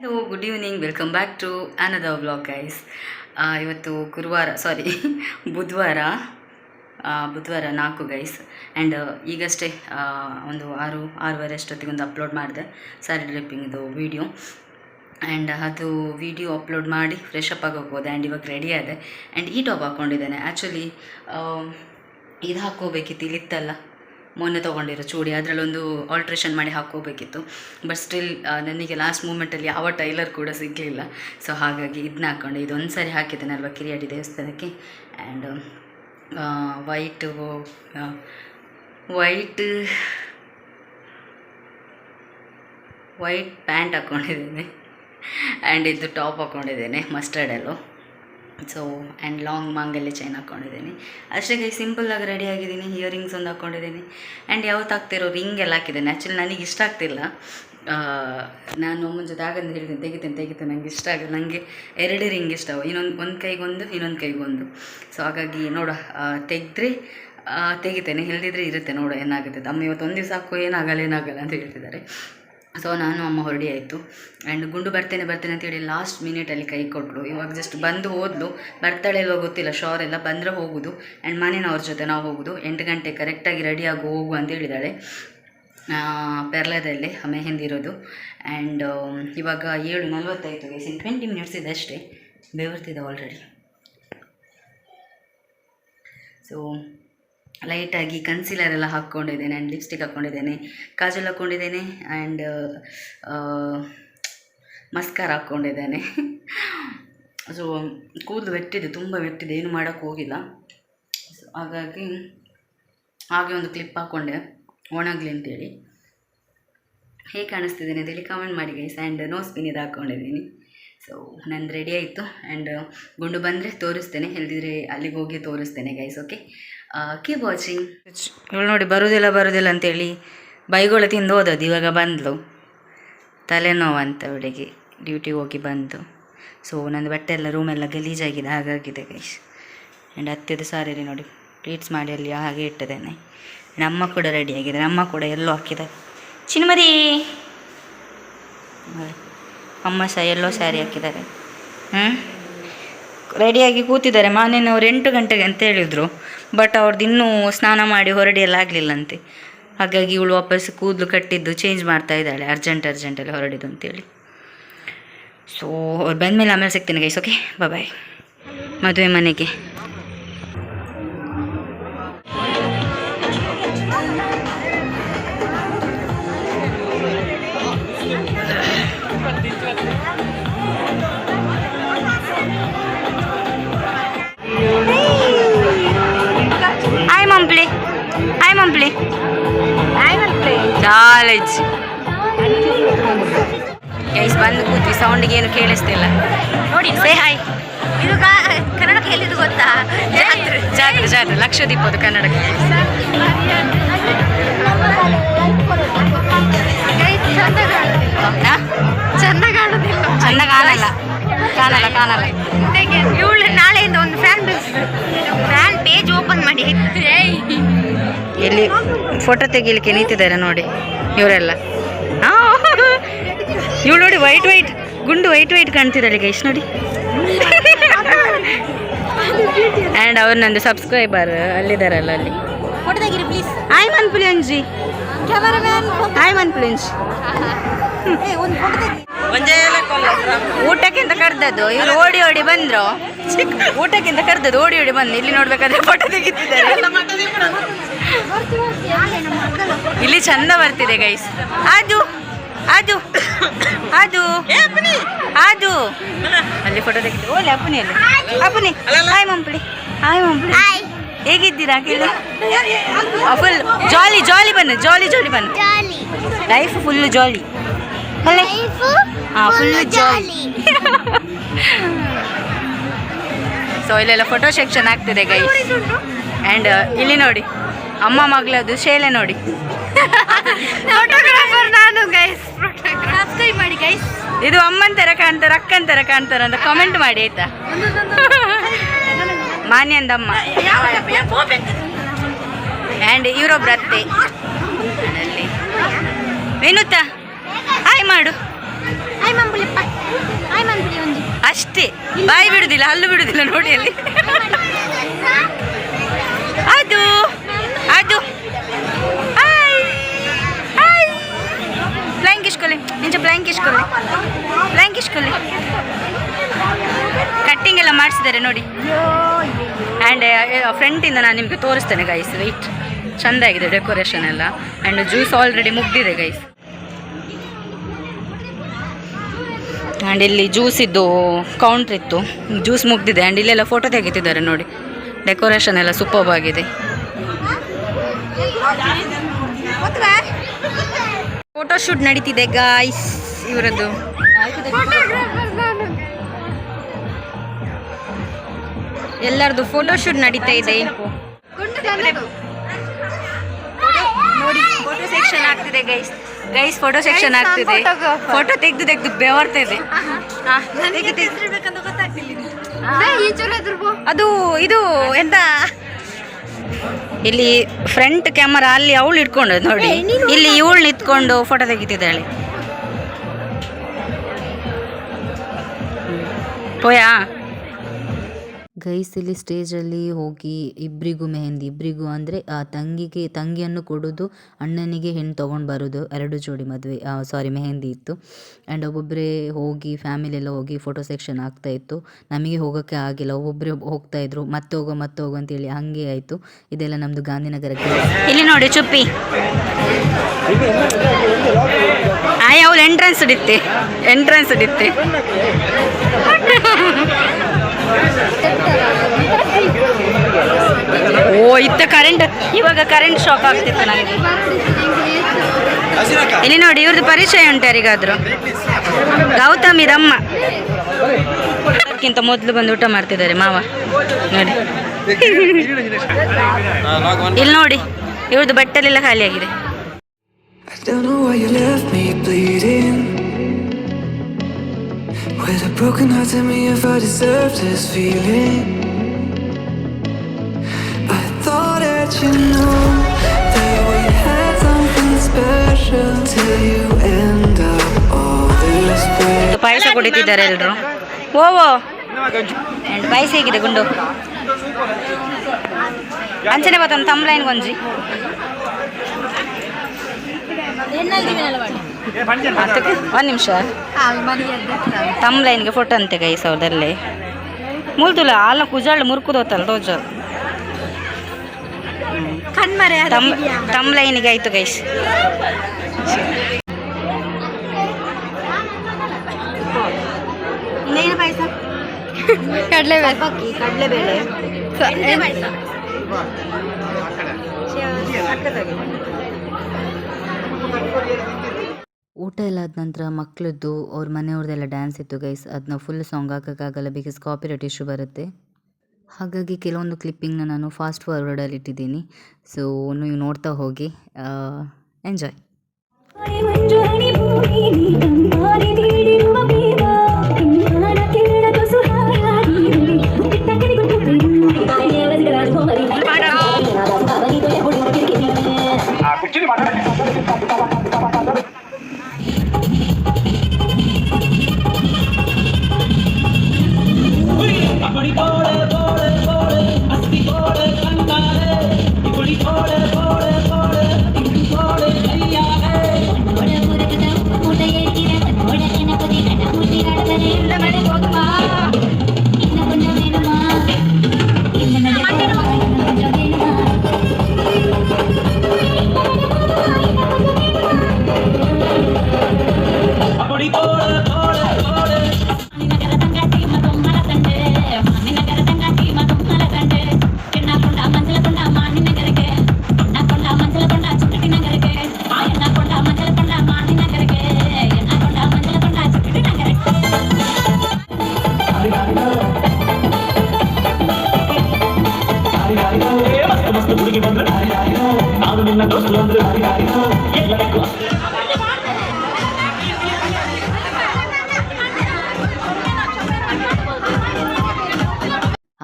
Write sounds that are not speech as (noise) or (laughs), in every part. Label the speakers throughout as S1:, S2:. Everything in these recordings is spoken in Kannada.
S1: Hello good evening welcome back to ಅನದ vlog guys ಇವತ್ತು ಗುರುವಾರ ಸಾರಿ (laughs) ಬುಧವಾರ ಬುಧವಾರ ನಾಲ್ಕು ಗೈಸ್ ಆ್ಯಂಡ್ ಈಗಷ್ಟೇ ಒಂದು ಆರು, ಆರೂವರೆ ಅಷ್ಟೊತ್ತಿಗೆ ಒಂದು ಅಪ್ಲೋಡ್ ಮಾಡಿದೆ ಸ್ಯಾರಿ ಡ್ರಿಪ್ಪಿಂಗ್ದು ವೀಡಿಯೋ ಆ್ಯಂಡ್ ಅದು ವಿಡಿಯೋ ಅಪ್ಲೋಡ್ ಮಾಡಿ ಫ್ರೆಶ್ ಅಪ್ ಆಗಿ ಆ್ಯಂಡ್ ಇವಾಗ ರೆಡಿ ಆದೆ. ಆ್ಯಂಡ್ ಈ ಟಾಪ್ ಹಾಕ್ಕೊಂಡಿದ್ದೇನೆ ಆ್ಯಕ್ಚುಲಿ ಇದು ಹಾಕ್ಕೋಬೇಕಿತ್ತು, ಇಲ್ಲಿತ್ತಲ್ಲ. ಮೊನ್ನೆ ತೊಗೊಂಡಿರೋ ಚೂಡಿ, ಅದರಲ್ಲೊಂದು ಆಲ್ಟ್ರೇಷನ್ ಮಾಡಿ ಹಾಕ್ಕೋಬೇಕಿತ್ತು. ಬಟ್ ಸ್ಟಿಲ್ ನನಗೆ ಲಾಸ್ಟ್ ಮೂಮೆಂಟಲ್ಲಿ ಯಾವ ಟೈಲರ್ ಕೂಡ ಸಿಗಲಿಲ್ಲ. ಸೊ ಹಾಗಾಗಿ ಇದನ್ನ ಹಾಕ್ಕೊಂಡೆ. ಇದೊಂದು ಸಾರಿ ಹಾಕಿದ್ದೇನೆ ಅಲ್ವಾ, ಕಿರಿಯಾಡಿ ದೇವಸ್ಥಾನಕ್ಕೆ. And white white white pant ಹಾಕ್ಕೊಂಡಿದ್ದೇನೆ and ಇದು ಟಾಪ್ ಹಾಕ್ಕೊಂಡಿದ್ದೇನೆ ಮಸ್ಟರ್ಡಲ್ಲು ಸೊ ಆ್ಯಂಡ್ ಲಾಂಗ್ ಮಾಂಗಲ್ಯ ಚೈನ್ ಹಾಕ್ಕೊಂಡಿದ್ದೀನಿ ಅಷ್ಟೇ ಕೈ ಸಿಂಪಲ್ಲಾಗಿ ರೆಡಿ ಆಗಿದ್ದೀನಿ ಇಯರಿಂಗ್ಸ್ ಒಂದು ಹಾಕ್ಕೊಂಡಿದ್ದೀನಿ ಆ್ಯಂಡ್ ಯಾವತ್ತು ಹಾಕ್ತಿರೋ ರಿಂಗ್ ಎಲ್ಲ ಹಾಕಿದ್ದೀನಿ. ಆ್ಯಕ್ಚುಲಿ ನನಗೆ ಇಷ್ಟ ಆಗ್ತಿಲ್ಲ. ನಾನು ಅಮ್ಮನ ಜೊತೆ ಆಗಂದು ಹೇಳ್ತೀನಿ ತೆಗಿತೇನೆ ತೆಗಿತೇನೆ, ನಂಗೆ ಇಷ್ಟ ಆಗಲ್ಲ. ನನಗೆ ಎರಡೇ ರಿಂಗ್ ಇಷ್ಟ, ಇನ್ನೊಂದು, ಒಂದು ಕೈಗೊಂದು ಇನ್ನೊಂದು ಕೈಗೊಂದು ಸೊ ಹಾಗಾಗಿ ನೋಡ ತೆಗೆದ್ರೆ ತೆಗಿತೇನೆ. ಹೇಳಿದ್ರೆ ಇರುತ್ತೆ ನೋಡು, ಏನಾಗುತ್ತೆ ಅಮ್ಮ ಇವತ್ತು ಒಂದು ದಿವಸ ಹಾಕೋ, ಏನಾಗಲ್ಲ ಏನಾಗಲ್ಲ ಅಂತ ಹೇಳ್ತಿದ್ದಾರೆ. ಸೊ ನಾನು ಅಮ್ಮ ಹೊರಡಿ ಆಯಿತು. ಆ್ಯಂಡ್ ಗುಂಡು ಬರ್ತೇನೆ ಬರ್ತೇನೆ ಅಂತೇಳಿ ಲಾಸ್ಟ್ ಮಿನಿಟಲ್ಲಿ ಕೈ ಕೊಟ್ಟಳು ಇವಾಗ ಜಸ್ಟ್ ಬಂದು ಹೋದ್ಲು. ಬರ್ತಾಳೆ ಇವಾಗ ಗೊತ್ತಿಲ್ಲ. ಶೋರ್ ಎಲ್ಲ ಬಂದರೆ ಹೋಗೋದು. ಆ್ಯಂಡ್ ಮನೆಯವ್ರ ಜೊತೆ ನಾವು ಹೋಗೋದು. ಎಂಟು ಗಂಟೆ ಕರೆಕ್ಟಾಗಿ ರೆಡಿಯಾಗಿ ಹೋಗು ಅಂತ ಹೇಳಿದಾಳೆ. ಪೆರ್ಲದಲ್ಲಿ ಮೆಹೆಂದಿರೋದು ಆ್ಯಂಡ್ ಇವಾಗ ಏಳು ನಲ್ವತ್ತೈದು ಗೈಸ್ ಇನ್ ಟ್ವೆಂಟಿ ಮಿನಿಟ್ಸ್ ಇದೆ ಅಷ್ಟೇ ಬೆವರ್ತಿದೆ ಆಲ್ರೆಡಿ ಸೊ ಲೈಟಾಗಿ ಕನ್ಸೀಲರ್ ಎಲ್ಲ ಹಾಕ್ಕೊಂಡಿದ್ದೇನೆ ಆ್ಯಂಡ್ ಲಿಪ್ಸ್ಟಿಕ್ ಹಾಕ್ಕೊಂಡಿದ್ದೇನೆ. ಕಾಜಲ್ ಹಾಕ್ಕೊಂಡಿದ್ದೇನೆ ಆ್ಯಂಡ್ ಮಸ್ಕಾರ ಹಾಕ್ಕೊಂಡಿದ್ದೇನೆ. (laughs) ಸೊ ಕೂದಲು ವೆಟ್ಟಿದೆ, ತುಂಬ ವೆಟ್ಟಿದೆ, ಏನು ಮಾಡೋಕ್ಕೆ ಹೋಗಿಲ್ಲ. ಹಾಗಾಗಿ ಹಾಗೆ ಒಂದು ಕ್ಲಿಪ್ ಹಾಕ್ಕೊಂಡೆ ಒಣಗಲಿ ಅಂತೇಳಿ. ಹೇಗೆ ಕಾಣಿಸ್ತಿದ್ದೀನಿ ಅಂತೇಳಿ ಕಮೆಂಟ್ ಮಾಡಿ ಗೈಸ್ ಆ್ಯಂಡ್ ನೋ ಸ್ಪಿನ್ ಇದು ಹಾಕ್ಕೊಂಡಿದ್ದೀನಿ. ಸೊ ನಂದು ರೆಡಿ ಆಯಿತು ಆ್ಯಂಡ್ ಗುಂಡು ಬಂದರೆ ತೋರಿಸ್ತೇನೆ, ಇಲ್ದಿದ್ರೆ ಅಲ್ಲಿಗೆ ಹೋಗಿ ತೋರಿಸ್ತೇನೆ ಗೈಸ್ ಓಕೆ ಕೀಪ್ ವಾಚಿಂಗ್ ಇವಳು ನೋಡಿ ಬರುವುದಿಲ್ಲ ಬರುವುದಿಲ್ಲ ಅಂತೇಳಿ ಬೈಗೋಳ ತಿಂದು ಹೋದದ್ದು, ಇವಾಗ ಬಂದಳು ತಲೆನೋವು ಅಂತ ಅವಳಿಗೆ ಡ್ಯೂಟಿಗೆ ಹೋಗಿ ಬಂದು. ಸೊ ನಂದು ಬಟ್ಟೆ ಎಲ್ಲ ರೂಮೆಲ್ಲ ಗಲೀಜಾಗಿದೆ, ಹಾಗಾಗಿದೆ ಗೈಸ್ ಆ್ಯಂಡ್ ಹತ್ತಿದ ಸಾರಿ ನೋಡಿ ಪ್ಲೀಟ್ಸ್ ಮಾಡಿ ಅಲ್ಲಿ ಹಾಗೆ ಇಟ್ಟಿದ್ದೇನೆ. ನಮ್ಮ ಕೂಡ ರೆಡಿ ಆಗಿದೆ ಅಮ್ಮ ಕೂಡ ಎಲ್ಲೋ ಹಾಕಿದ್ದಾರೆ ಚಿನ್ಮರಿ! ಅಮ್ಮ ಸಹ ಎಲ್ಲೋ ಸ್ಯಾರಿ ಹಾಕಿದ್ದಾರೆ. ಹ್ಞೂ ರೆಡಿಯಾಗಿ ಕೂತಿದ್ದಾರೆ, ಮಾನೇನವ್ರು ಎಂಟು ಗಂಟೆಗೆ ಅಂತ ಹೇಳಿದರು. ಬಟ್ ಅವ್ರದ್ದು ಇನ್ನೂ ಸ್ನಾನ ಮಾಡಿ ಹೊರಡಿ ಎಲ್ಲ ಆಗಲಿಲ್ಲಂತೆ. ಹಾಗಾಗಿ ಇವಳು ವಾಪಸ್ ಕೂದಲು ಕಟ್ಟಿದ್ದು ಚೇಂಜ್ ಮಾಡ್ತಾ ಇದ್ದಾಳೆ ಅರ್ಜೆಂಟ್ ಅರ್ಜೆಂಟಲ್ಲಿ ಹೊರಡಿದ್ದು ಅಂತೇಳಿ. ಸೊ ಅವ್ರು ಬಂದಮೇಲೆ ಆಮೇಲೆ ಸಿಗ್ತೀನಿ ಗೈಸ್ ಓಕೆ ಬಾಯ್ ಮದುವೆ ಮನೆಗೆ. ಕಾಲೇಜ್ ಗೈಸ್ ಬಂದು ಕೂತ್ವಿ ಸೌಂಡಿಗೆ ಏನು ಕೇಳಿಸ್ತಿಲ್ಲ. ನೋಡಿ ಸೇ ಹಾಯ್
S2: ಇದು ಕನ್ನಡಕ್ಕೆ ಎಲ್ಲಿದು ಗೊತ್ತಾ? ಜಾತ್ರೆ
S1: ಜಾತ್ರೆ ಜಾತ್ರೆ ಲಕ್ಷದೀಪದು ಕನ್ನಡಕ್ಕೆ.
S2: ಚಂದ ಕಾಣುದಿಲ್ಲ? ಚಂದ
S1: ಕಾಣಲ್ಲ. ಕಾಣಲ್ಲ ಕಾಣಲ್ಲ.
S2: ಇವಳು ನಾಳೆಯಿಂದ ಒಂದು ಫ್ಯಾನ್ ಪೇಜ್ ಓಪನ್ ಮಾಡಿ
S1: ಇಲ್ಲಿ ಫೋಟೋ ತೆಗಿಲಿಕ್ಕೆ ನಿಂತಿದ್ದಾರೆ ನೋಡಿ ಇವರೆಲ್ಲ. ಇವಳು ನೋಡಿ ವೈಟ್ ವೈಟ್ ಗುಂಡು ವೈಟ್ ವೈಟ್ ಕಾಣ್ತಿದ್ದಾಳೆ ಗೈಸ್ ನೋಡಿ. ಆ್ಯಂಡ್ ಅವ್ರು ನಂದು ಸಬ್ಸ್ಕ್ರೈಬರ್ ಅಲ್ಲಿದ್ದಾರಲ್ಲ ಅಲ್ಲಿ.
S2: ಫೋಟೋ ತೆಗೀರಿ ಪ್ಲೀಸ್
S1: ಹಾಯ್ ಮನ್ಪುಲಿ ಅಂಜಿ
S2: ಕ್ಯಾಮರಾಮ್ಯಾನ್
S1: ಹಾಯ್ ಮನ್ಪುಲಿ ಅಂಜಿ
S2: ಏ ಒಂದು ಫೋಟೋ ತೆಗಿ
S1: ಊಟಕ್ಕಿಂತ ಕರೆದದ್ದು ಇವ್ರು ಓಡಿ ಓಡಿ ಬಂದ್ರು. ಊಟಕ್ಕಿಂತ ಕರೆದದ್ದು ಓಡಿ ಓಡಿ ಬಂದು ಇಲ್ಲಿ ನೋಡ್ಬೇಕಾದ್ರೆ ಫೋಟೋ ತೆಗಿತಿದ್ದಾರೆ. ಇಲ್ಲಿ ಚಂದ ಬರ್ತಿದೆ ಗೈಸ್ ಅದು ಅದು ಅದು ಅದು ಅಲ್ಲಿ ಫೋಟೋ ತೆಗಿತು ಓಲೆ ಅಪ್ಪನಿ ಅಲ್ಲಿ. ಅಪ್ಪನಿ. ಹಾಯ್ ಮಂಪ್ಳಿ ಹಾಯ್ ಮಂಪ್ಳಿ ಹೇಗಿದ್ದೀರಾ ಕೇಳಿ full jolly jolly bunny jolly jolly bun. Life full jolly ಹಾ ಹಾಂ ಫುಲ್ ಜಾಲಿ ಸೊ ಇಲ್ಲೆಲ್ಲ ಫೋಟೋ ಸೆಕ್ಷನ್ ಆಗ್ತಿದೆ ಗೈ ಆ್ಯಂಡ್ ಇಲ್ಲಿ ನೋಡಿ. ಅಮ್ಮ ಮಗಳದು ಶೇಲೆ ನೋಡಿ.
S2: ಫೋಟೋಗ್ರಾಫರ್ ನಾನು ಗೈಸ್ ಮಾಡಿ ಗೈಸ್
S1: ಇದು ಅಮ್ಮನ ತರ ಕಾಣ್ತಾರೆ ಅಕ್ಕನ ತರ ಕಾಣ್ತಾರೆ ಅಂತ ಕಮೆಂಟ್ ಮಾಡಿ ಆಯ್ತಾ? ಮಾನ್ಯಂದಮ್ಮ ಆ್ಯಂಡ್ ಇವರೊಬ್ರು ಅತ್ತೆ ಅಲ್ಲಿ ವಿನುತಾ ಹಾಯ್ ಮಾಡು. ಅಷ್ಟೇ. ಬಾಯಿ ಬಿಡುದಿಲ್ಲ, ಹಲ್ಲು ಬಿಡುದಿಲ್ಲ ನೋಡಿ ಅಲ್ಲಿ. ಅದು ಅದು. ಬ್ಲ್ಯಾಂಕ್ ಇಸ್ಕೊಳ್ಳಿ ನಿಂಚ ಬ್ಲ್ಯಾಂಕ್ ಇಸ್ಕೊಳ್ಳಿ ಬ್ಲ್ಯಾಂಕ್ ಇಸ್ಕೊಳ್ಳಿ ಕಟ್ಟಿಂಗ್ ಎಲ್ಲ ಮಾಡಿಸಿದ್ದಾರೆ ನೋಡಿ. ಆ್ಯಂಡ್ ಫ್ರಂಟಿಂದ ನಾನು ನಿಮಗೆ ತೋರಿಸ್ತೇನೆ ಗೈಸ್ ವೆಯ್ಟ್ ಚೆಂದಾಗಿದೆ ಡೆಕೋರೇಷನ್ ಎಲ್ಲ. ಆ್ಯಂಡ್ ಜ್ಯೂಸ್ ಆಲ್ರೆಡಿ ಮುಗ್ದಿದೆ ಗೈಸ್ ಆ್ಯಂಡ್ ಇಲ್ಲಿ ಜ್ಯೂಸಿದ್ದು ಕೌಂಟ್ರ್ ಇತ್ತು. ಜ್ಯೂಸ್ ಮುಗ್ದಿದೆ. ಆ್ಯಂಡ್ ಇಲ್ಲೆಲ್ಲ ಫೋಟೋ ತೆಗಿತಿದ್ದಾರೆ ನೋಡಿ. ಡೆಕೋರೇಷನ್ ಎಲ್ಲ ಸೂಪರ್ಬ್ ಆಗಿದೆ. ಫೋಟೋ ಶೂಟ್ ನಡೀತಿದೆ ಗಾಯ್ಸ್ ಇವರದ್ದು. ಎಲ್ಲರದು ಫೋಟೋ ಶೂಟ್ ನಡೀತಾ ಇದೆ. ನೋಡಿ ಫೋಟೋ ಸೆಕ್ಷನ್ ಆಗ್ತಿದೆ ಗೈಸ್ ಗೈಸ್ ಫೋಟೋ ಸೆಕ್ಷನ್ ಆಗ್ತಿದೆ. ಫೋಟೋ ತೆಗೆದು ತೆಗೆದು ಬೆವರ್ತಾ ಇದೆ. ಅದು ಇದು ಎಂತ? ಇಲ್ಲಿ ಫ್ರಂಟ್ ಕ್ಯಾಮರಾ ಅಲ್ಲಿ ಅವಳು ಇಟ್ಕೊಂಡು ನೋಡಿ. ಇಲ್ಲಿ ಇವಳು ನಿಂತ್ಕೊಂಡು ಫೋಟೋ ತೆಗಿತಿದ್ದಾಳೆ. ಪೋಯಾ?
S3: ಗೈಸ್ ಇಲ್ಲಿ ಸ್ಟೇಜಲ್ಲಿ ಹೋಗಿ ಇಬ್ಬರಿಗೂ ಮೆಹಂದಿ ಇಬ್ಬರಿಗೂ ಅಂದರೆ, ಆ ತಂಗಿಗೆ, ತಂಗಿಯನ್ನು ಕೊಡೋದು, ಅಣ್ಣನಿಗೆ ಹೆಣ್ಣು ತೊಗೊಂಡು ಬರೋದು, ಎರಡು ಜೋಡಿ ಮದುವೆ ಸಾರಿ ಮೆಹೆಂದಿ ಇತ್ತು. ಆ್ಯಂಡ್ ಒಬ್ಬೊಬ್ಬರೇ ಹೋಗಿ ಫ್ಯಾಮಿಲಿ ಎಲ್ಲ ಹೋಗಿ ಫೋಟೋ ಸೆಕ್ಷನ್ ಆಗ್ತಾ ಇತ್ತು. ನಮಗೆ ಹೋಗೋಕ್ಕೆ ಆಗಿಲ್ಲ ಒಬ್ಬೊಬ್ಬರೇ ಹೋಗ್ತಾ ಇದ್ರು ಮತ್ತೆ ಹೋಗೋ ಮತ್ತೆ ಹೋಗೋ ಅಂತೇಳಿ ಹಾಗೆ ಆಯಿತು. ಇದೆಲ್ಲ ನಮ್ಮದು ಗಾಂಧಿನಗರಕ್ಕೆ
S1: ಇಲ್ಲಿ ನೋಡಿ, ಚುಪ್ಪಿ. ಎಂಟ್ರೆನ್ಸ್ ಇಡಿತ್ತೆ ಎಂಟ್ರೆನ್ಸ್ ಇಡಿತ್ತೆ ಓ, ಇತ್ತ ಕರೆಂಟ್ ಇವಾಗ ಕರೆಂಟ್ ಶಾಕ್ ಆಗ್ತಿತ್ತು ನನಗೆ. ಇಲ್ಲಿ ನೋಡಿ ಇವ್ರದ್ದು ಪರಿಚಯ ಉಂಟು ಯಾರಿಗಾದ್ರು? ಗೌತಮ್ ಇದಮ್ಮ. ಅದಕ್ಕಿಂತ ಮೊದಲು ಬಂದು ಊಟ ಮಾಡ್ತಿದ್ದಾರೆ ಮಾವ. ನೋಡಿ. ಇಲ್ಲಿ ನೋಡಿ ಇವ್ರದ್ದು ಬಟ್ಟೆಲೆಲ್ಲ ಖಾಲಿ
S4: With a broken heart, tell me if I deserve this feeling. I thought that you know that we had something special till you end up all this way.
S1: ಪಾಯಸ ಕುಡಿತಿದ್ದಾರೆ ಎಲ್ಲರೂ ಓವೋ ಅಂಡ್ ಪಾಯಸ ಹೇಗಿದೆ ಗುಂಡು ಅಂಚನೆ ಬತ್ತೊಂದು ತಮ್ಲೈನ್ ಗೊಂಜಿ ಒಂದು ನಿಮಿಷ. ತಮ್ಲೈನ್ಗೆ ಫೋಟೋ ಅಂತೆ ಗೈಸ್ ಸೌದಲ್ಲಿ. ಮುಲ್ತುಲ ಆಲ ಕುಜಾಳು ಮುರ್ಕುದೋತಲ್ಲ
S2: ರೋಜು.
S1: ತಮ್ಮ ತಮ್ಗೆ ಆಯ್ತು ಗೈಸ್. ಇನ್ನೇನು ಪಾಯಸ?
S2: ಕಡಲೆಬೇಳೆ
S1: ಕಡಲೆಬೇಳೆ
S3: ಊಟ ಎಲ್ಲ ಆದ ನಂತರ ಮಕ್ಕಳದ್ದು ಅವ್ರ ಮನೆಯವ್ರದ್ದೆಲ್ಲ ಡ್ಯಾನ್ಸ್ ಇತ್ತು ಗೈಸ್ ಅದನ್ನ ಫುಲ್ ಸಾಂಗ್ ಹಾಕೋಕ್ಕಾಗಲ್ಲ ಬಿಕಾಸ್ ಕಾಪಿರೈಟ್ ಇಶ್ಯೂ ಬರುತ್ತೆ. ಹಾಗಾಗಿ ಕೆಲವೊಂದು ಕ್ಲಿಪ್ಪಿಂಗ್ನ ನಾನು ಫಾಸ್ಟ್ ಫಾರ್ವರ್ಡಲ್ಲಿ ಇಟ್ಟಿದ್ದೀನಿ. ಸೊ ನೀವು ನೋಡ್ತಾ ಹೋಗಿ. ಎಂಜಾಯ್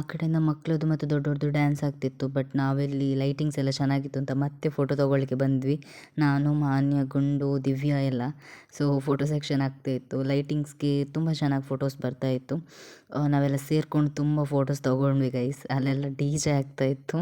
S3: ಆ ಕಡೆಯಿಂದ ಮಕ್ಕಳದು ಮತ್ತು ದೊಡ್ಡವ್ರದ್ದು ಡ್ಯಾನ್ಸ್ ಆಗ್ತಿತ್ತು ಬಟ್ ನಾವೆಲ್ಲಿ ಲೈಟಿಂಗ್ಸ್ ಎಲ್ಲ ಚೆನ್ನಾಗಿತ್ತು ಅಂತ ಮತ್ತೆ ಫೋಟೋ ತೊಗೊಳ್ಳಿಕ್ಕೆ ಬಂದ್ವಿ. ನಾನು, ಮಾನ್ಯ, ಗುಂಡು, ದಿವ್ಯಾ ಎಲ್ಲ. ಸೊ ಫೋಟೋ ಸೆಕ್ಷನ್ ಆಗ್ತಾ ಇತ್ತು. ಲೈಟಿಂಗ್ಸ್ಗೆ ತುಂಬ ಚೆನ್ನಾಗಿ ಫೋಟೋಸ್ ಬರ್ತಾ ಇತ್ತು. ನಾವೆಲ್ಲ ಸೇರ್ಕೊಂಡು ತುಂಬ ಫೋಟೋಸ್ ತೊಗೊಂಡ್ವಿ ಗೈಸ್ ಅಲ್ಲೆಲ್ಲ ಡಿ ಜೆ ಆಗ್ತಾ ಇತ್ತು.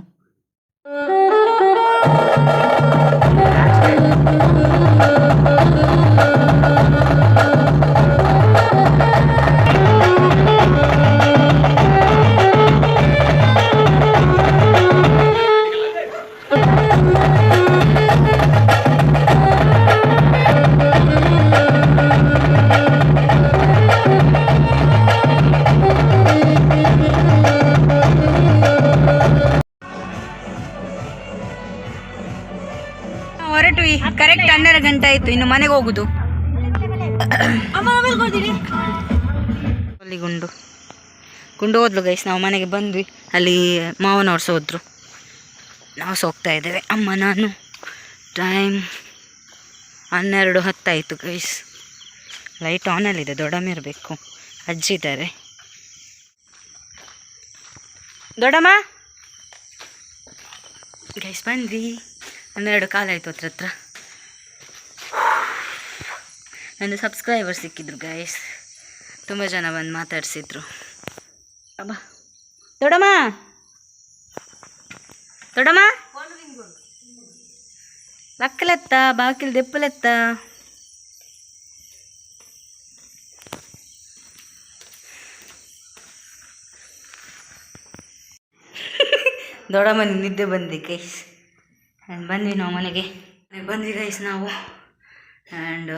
S2: ಕರೆಕ್ಟ್ ಹನ್ನೆರಡು ಗಂಟೆ ಆಯ್ತು ಇನ್ನು ಮನೆಗೆ ಹೋಗುದು.
S1: ಅಲ್ಲಿ ಗುಂಡು. ಗುಂಡು ಹೋದ್ಲು ಗೈಸ್ ನಾವು ಮನೆಗೆ ಬಂದ್ವಿ. ಅಲ್ಲಿ ಮಾವನವ್ರು ಸೋದ್ರು ನಾವು ಸೋಗ್ತಾ ಹೋಗ್ತಾ ಇದ್ದೇವೆ. ಅಮ್ಮ ನಾನು ಟೈಮ್ ಹನ್ನೆರಡು ಹತ್ತಾಯಿತು ಗೈಸ್ ಲೈಟ್ ಆನಲ್ಲಿದೆ ದೊಡ್ಡಮ್ಮ ಇರಬೇಕು. ಅಜ್ಜಿ ಇದ್ದಾರೆ. ದೊಡ್ಡಮ್ಮ? ಗೈಸ್ ಬಂದ್ವಿ. ಹನ್ನೆರಡು ಕಾಲಾಯಿತು ಹತ್ರ ಹತ್ರ. ನನ್ನ ಸಬ್ಸ್ಕ್ರೈಬರ್ ಸಿಕ್ಕಿದ್ರು ಗೈಸ್ ತುಂಬ ಜನ ಬಂದು ಮಾತಾಡಿಸಿದ್ರು. ಅಬ್ಬ. ದೊಡಮ್ಮ ದೊಡಮ್ಮ ಲಕ್ಕಲೆತ್ತ ಬಾಕಿಲ್ ದೆಪ್ಪಲೆತ್ತ. ದೊಡಮ್ಮ ನಿದ್ದೆ ಬಂದ್ವಿ ಗೈಸ್ ಬಂದ್ವಿ ನಾವು ಮನೆಗೆ. ಬಂದ್ವಿ ಗೈಸ್ ನಾವು. ಆ್ಯಂಡ್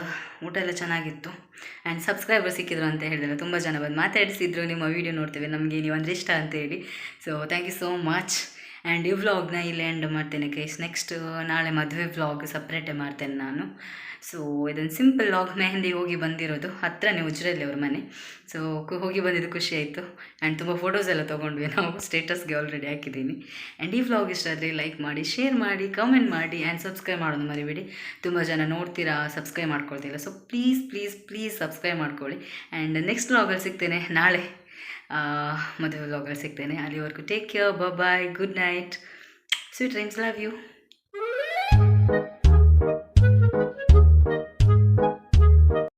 S1: ಊಟ ಎಲ್ಲ ಚೆನ್ನಾಗಿತ್ತು. ಆ್ಯಂಡ್ ಸಬ್ಸ್ಕ್ರೈಬರ್ ಸಿಕ್ಕಿದ್ರು ಅಂತ ಹೇಳಿದ್ರೆ ತುಂಬ ಜನ ಬಂದು ಮಾತಾಡಿಸಿದ್ರು. ನಿಮ್ಮ ವೀಡಿಯೋ ನೋಡ್ತೇವೆ, ನಮಗೆ ನೀವು ಅಂದರೆ ಇಷ್ಟ ಅಂತ ಹೇಳಿ. So thank you so much and ಈ ವ್ಲಾಗ್ನ ಇಲ್ಲಿ ಎಂಡ್ ಮಾಡ್ತೇನೆ ಕೈಸ್ ನೆಕ್ಸ್ಟ್ ನಾಳೆ ಮದುವೆ ವ್ಲಾಗ್ ಸಪ್ರೇಟೇ ಮಾಡ್ತೇನೆ ನಾನು. ಸೊ ಇದೊಂದು ಸಿಂಪಲ್ ವ್ಲಾಗ್ ಮೆಹಂದಿ ಹೋಗಿ ಬಂದಿರೋದು. ಹತ್ರನೇ ಉಜ್ರಲ್ಲಿ ಅವ್ರ ಮನೆ. ಸೊ ಹೋಗಿ ಬಂದಿದ್ದು ಖುಷಿ ಆಯಿತು. ಆ್ಯಂಡ್ ತುಂಬ ಫೋಟೋಸ್ ಎಲ್ಲ ತೊಗೊಂಡ್ವಿ. ನಾವು ಸ್ಟೇಟಸ್ಗೆ ಆಲ್ರೆಡಿ ಹಾಕಿದ್ದೀನಿ. ಆ್ಯಂಡ್ ಈ ವ್ಲಾಗ್ ಇಷ್ಟ ಆದರೆ ಲೈಕ್ ಮಾಡಿ ಶೇರ್ ಮಾಡಿ ಕಮೆಂಟ್ ಮಾಡಿ ಆ್ಯಂಡ್ ಸಬ್ಸ್ಕ್ರೈಬ್ ಮಾಡೋದು ಮರಿಬೇಡಿ. ತುಂಬ ಜನ ನೋಡ್ತೀರಾ subscribe ಮಾಡ್ಕೊಳ್ತಿಲ್ಲ. So please please please subscribe ಮಾಡ್ಕೊಳ್ಳಿ. ಆ್ಯಂಡ್ ನೆಕ್ಸ್ಟ್ ವ್ಲಾಗಲ್ಲಿ ಸಿಗ್ತೇನೆ ನಾಳೆ. ಮದುವೆ ವ್ಲಾಗಲ್ಲಿ ಸಿಗ್ತೇನೆ ಅಲ್ಲಿವರೆಗೂ take care bye good night sweet dreams love you